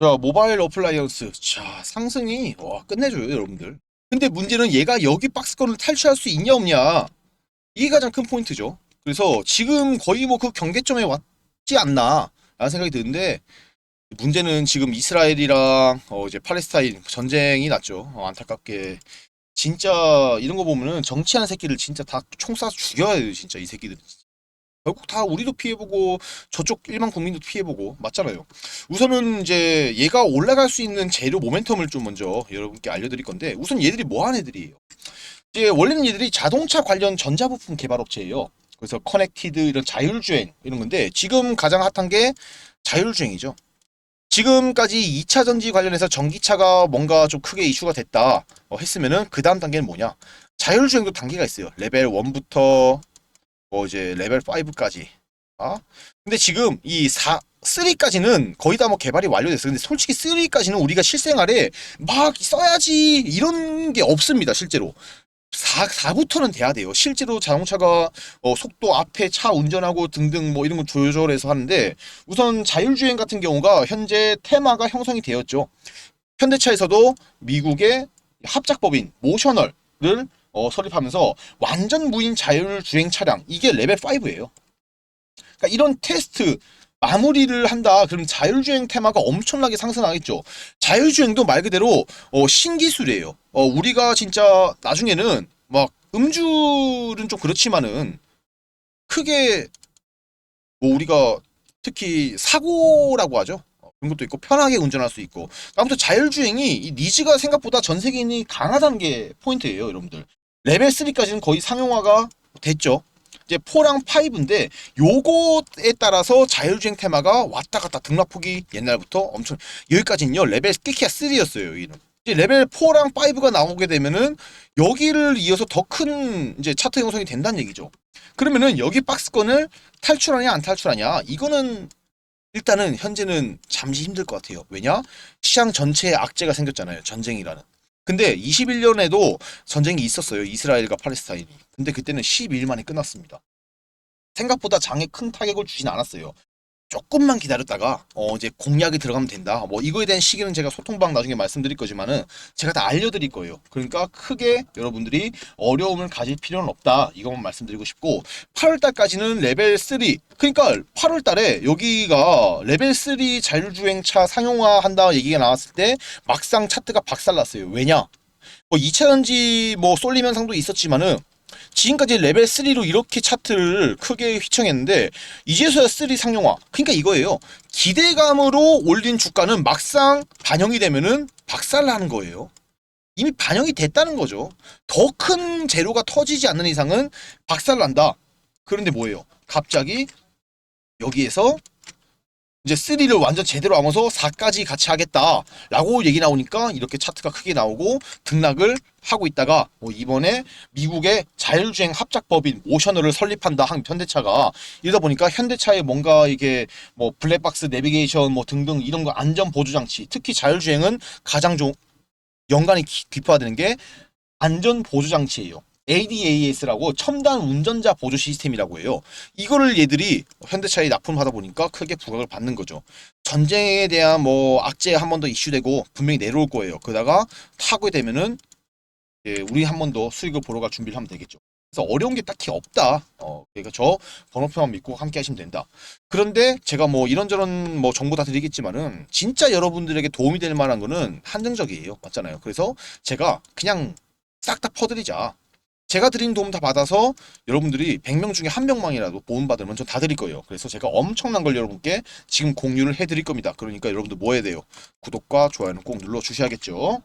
자, 모바일 어플라이언스. 자, 상승이, 와, 끝내줘요, 여러분들. 근데 문제는 얘가 여기 박스권을 탈취할 수 있냐, 없냐. 이게 가장 큰 포인트죠. 그래서 지금 거의 뭐 그 경계점에 왔지 않나, 라는 생각이 드는데, 문제는 지금 이스라엘이랑, 어, 이제 팔레스타인 전쟁이 났죠. 어, 안타깝게. 진짜, 이런 거 보면은 정치하는 새끼들 진짜 다 총 쏴서 죽여야 돼요, 진짜, 이 새끼들. 결국 다 우리도 피해보고, 저쪽 일반 국민도 피해보고, 맞잖아요. 우선은 이제 얘가 올라갈 수 있는 재료 모멘텀을 좀 먼저 여러분께 알려드릴 건데 우선 얘들이 뭐 하는 애들이에요? 이제 원래는 얘들이 자동차 관련 전자부품 개발 업체예요. 그래서 커넥티드 이런 자율주행 이런 건데 지금 가장 핫한 게 자율주행이죠. 지금까지 2차 전지 관련해서 전기차가 뭔가 좀 크게 이슈가 됐다 어, 했으면은 그 다음 단계는 뭐냐? 자율주행도 단계가 있어요. 레벨 1부터 뭐 이제 레벨 5까지. 아? 근데 지금 이 4, 3까지는 거의 다 뭐 개발이 완료됐어요. 근데 솔직히 3까지는 우리가 실생활에 막 써야지 이런 게 없습니다. 실제로. 4, 4부터는 돼야 돼요. 실제로 자동차가 어, 속도 앞에 차 운전하고 등등 뭐 이런 거 조절해서 하는데 우선 자율주행 같은 경우가 현재 테마가 형성이 되었죠. 현대차에서도 미국의 합작법인 모셔널을 어, 설립하면서 완전 무인 자율주행 차량 이게 레벨 5예요. 그러니까 이런 테스트 마무리를 한다. 그럼 자율주행 테마가 엄청나게 상승하겠죠. 자율주행도 말 그대로 어, 신기술이에요. 어, 우리가 진짜 나중에는 막 음주는 좀 그렇지만은 크게 뭐 우리가 특히 사고라고 하죠. 어, 그런 것도 있고 편하게 운전할 수 있고 아무튼 자율주행이 이 니즈가 생각보다 전 세계인이 강하다는 게 포인트예요, 여러분들. 레벨 3까지는 거의 상용화가 됐죠. 이제 4랑 5인데 요거에 따라서 자율주행 테마가 왔다 갔다 등락폭이 옛날부터 엄청 여기까지는요 레벨 끼키야 3였어요 여기는 이제 레벨 4랑 5가 나오게 되면은 여기를 이어서 더 큰 이제 차트 형성이 된다는 얘기죠. 그러면은 여기 박스권을 탈출하냐 안 탈출하냐 이거는 일단은 현재는 잠시 힘들 것 같아요. 왜냐? 시장 전체에 악재가 생겼잖아요 전쟁이라는 근데 21년에도 전쟁이 있었어요 이스라엘과 팔레스타인이 근데 그때는 12일 만에 끝났습니다. 생각보다 장에 큰 타격을 주진 않았어요. 조금만 기다렸다가 어 이제 공략이 들어가면 된다. 뭐 이거에 대한 시기는 제가 소통방 나중에 말씀드릴 거지만은 제가 다 알려드릴 거예요. 그러니까 크게 여러분들이 어려움을 가질 필요는 없다. 이것만 말씀드리고 싶고 8월달까지는 레벨 3. 그러니까 8월달에 여기가 레벨 3 자율주행차 상용화 한다 얘기가 나왔을 때 막상 차트가 박살났어요. 왜냐? 뭐 2차 전지 뭐 쏠림 현상도 있었지만은 지금까지 레벨 3로 이렇게 차트를 크게 휘청했는데 이제서야 3 상용화. 그러니까 이거예요. 기대감으로 올린 주가는 막상 반영이 되면은 박살나는 거예요. 이미 반영이 됐다는 거죠. 더 큰 재료가 터지지 않는 이상은 박살난다. 그런데 뭐예요? 갑자기 여기에서 이제 3를 완전 제대로 하면서 4까지 같이 하겠다라고 얘기 나오니까 이렇게 차트가 크게 나오고 등락을 하고 있다가 뭐 이번에 미국의 자율주행 합작법인 모셔널을 설립한다 한 현대차가 이러다 보니까 현대차에 뭔가 이게 뭐 블랙박스 내비게이션 뭐 등등 이런 거 안전 보조 장치 특히 자율주행은 가장 좀 연관이 기- 깊어야 되는 게 안전 보조 장치예요. ADAS라고 첨단 운전자 보조 시스템이라고 해요. 이거를 얘들이 현대차에 납품하다 보니까 크게 부각을 받는 거죠. 전쟁에 대한 뭐 악재 한 번 더 이슈되고 분명히 내려올 거예요. 그러다가 타게 되면은 예, 우리 한 번 더 수익을 보러 갈 준비를 하면 되겠죠. 그래서 어려운 게 딱히 없다. 어, 그러니까 저 번호표만 믿고 함께 하시면 된다. 그런데 제가 뭐 이런저런 뭐 정보 다 드리겠지만은 진짜 여러분들에게 도움이 될 만한 거는 한정적이에요. 맞잖아요. 그래서 제가 그냥 싹 다 퍼드리자. 제가 드린 도움 다 받아서 여러분들이 100명 중에 한 명만이라도 도움 받으면 전 다 드릴 거예요. 그래서 제가 엄청난 걸 여러분께 지금 공유를 해드릴 겁니다. 그러니까 여러분들 뭐 해야 돼요? 구독과 좋아요는 꼭 눌러 주셔야겠죠.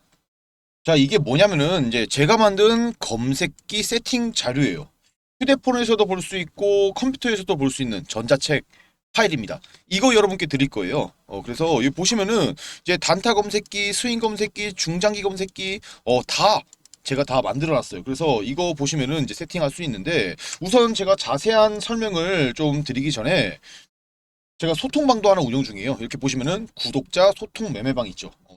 자, 이게 뭐냐면은 이제 제가 만든 검색기 세팅 자료예요. 휴대폰에서도 볼 수 있고 컴퓨터에서도 볼 수 있는 전자책 파일입니다. 이거 여러분께 드릴 거예요. 어, 그래서 여기 보시면은 이제 단타 검색기, 스윙 검색기, 중장기 검색기, 어, 다 제가 다 만들어 놨어요. 그래서 이거 보시면은 이제 세팅할 수 있는데 우선 제가 자세한 설명을 좀 드리기 전에 제가 소통방도 하나 운영 중이에요. 이렇게 보시면은 구독자 소통 매매방 있죠.